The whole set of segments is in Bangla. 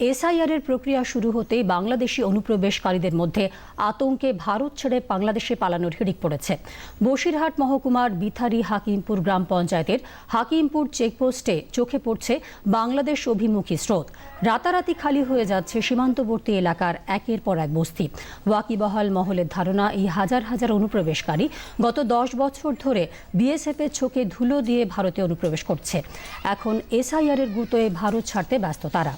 এসআইআর এর প্রক্রিয়া শুরু হতেই বাংলাদেশি অনুপ্রবেশকারীদের মধ্যে আতঙ্কে ভারত ছেড়ে বাংলাদেশে পালানোর হিড়িক পড়েছে। বসিরহাট মহকুমার বিথারি হাকিমপুর গ্রাম পঞ্চায়েতের হাকিমপুর চেকপোস্টে চোখে পড়ছে বাংলাদেশ অভিমুখী স্রোত। রাতারাতি খালি হয়ে যাচ্ছে সীমান্তবর্তী এলাকার একের পর এক বস্তি। ওয়াকিবহাল মহলের ধারণা, এই হাজার হাজার অনুপ্রবেশকারী গত দশ বছর ধরে বিএসএফ এর চোখে ধুলো দিয়ে ভারতে অনুপ্রবেশ করছে। এখন এসআইআর এর গুতোয় ভারত ছাড়তে ব্যস্ত তারা।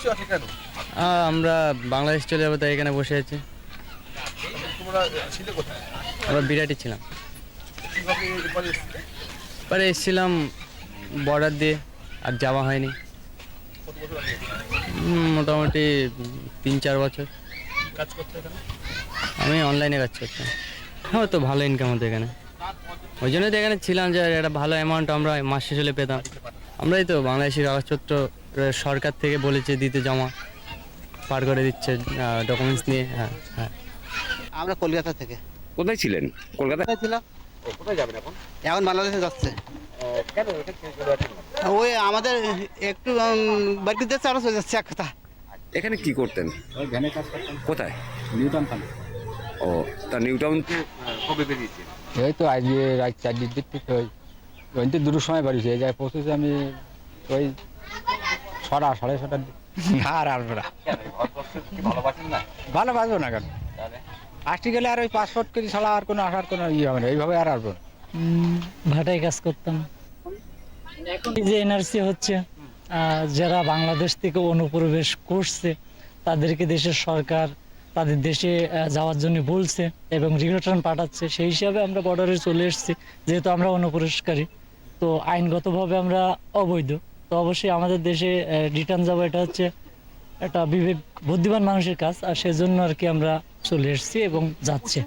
বসে আছে কেন? আমরা বাংলাদেশ চলে যাব তাই এখানে বসে আছি। তোমরা ছিলে কোথায়? আমরা বিরাটি ছিলাম। পরে এসেছিলাম বর্ডার দিয়ে আর যাওয়া হয়নি। মোটামুটি তিন চার বছর। কাজ করতে আমি অনলাইনে কাজ করতাম। হ্যাঁ তো ভালো ইনকাম হতো এখানে। ওই জন্যই তো এখানে ছিলাম যে একটা ভালো অ্যামাউন্ট আমরা মাস শেষ হলে পেতাম। আমরাই তো বাংলাদেশের কাগজপত্র সরকার থেকে বলেছে দিতে জমা পার করে দিচ্ছে ডকুমেন্টস নিয়ে হ্যাঁ হ্যাঁ। আমরা কলকাতা থেকে। কোথায় ছিলেন? কলকাতায় কোথায় ছিলাম? কোথায় যাবেন এখন? এখন বাংলাদেশে যাচ্ছে। ওই আমাদের একটু বাড়িতে যাচ্ছে আরও চলে যাচ্ছে এক কথা। এখানে কি করতেন? কোথায়? নিউটাউন ও তা নিউ টাউন কবে বেরিয়েছে এই তো আজকে রাত চার দিক থেকে ওই দুটোর সময় বাড়িছে এই জায়গায় পৌঁছেছি আমি ওই ছটা সাড়ে ছটার আর আসব না। কি না ভালো বাজবো না কেন? আসতে গেলে আর ওই পাসপোর্ট করি ছাড়া আর কোনো আসার কোনো ইয়ে হবে না এইভাবে আর আসব না। ভাটায় কাজ করতাম। এই যে এনআরসি হচ্ছে যারা বাংলাদেশ থেকে অনুপ্রবেশ করছে তাদেরকে দেশের সরকার তাদের দেশে যাওয়ার জন্য বলছে এবং রিটার্ন পাঠাচ্ছে সেই হিসাবে আমরা বর্ডারে চলে এসেছি যেহেতু আমরা অনুপ্রবেশকারী। তো আইনগতভাবে আমরা অবৈধ। তো অবশ্যই আমাদের দেশে রিটার্ন যাব, এটা হচ্ছে একটা বিবেক, বুদ্ধিমান মানুষের কাজ, আর সেজন্য আর কি আমরা চলে এসেছি এবং যাচ্ছে।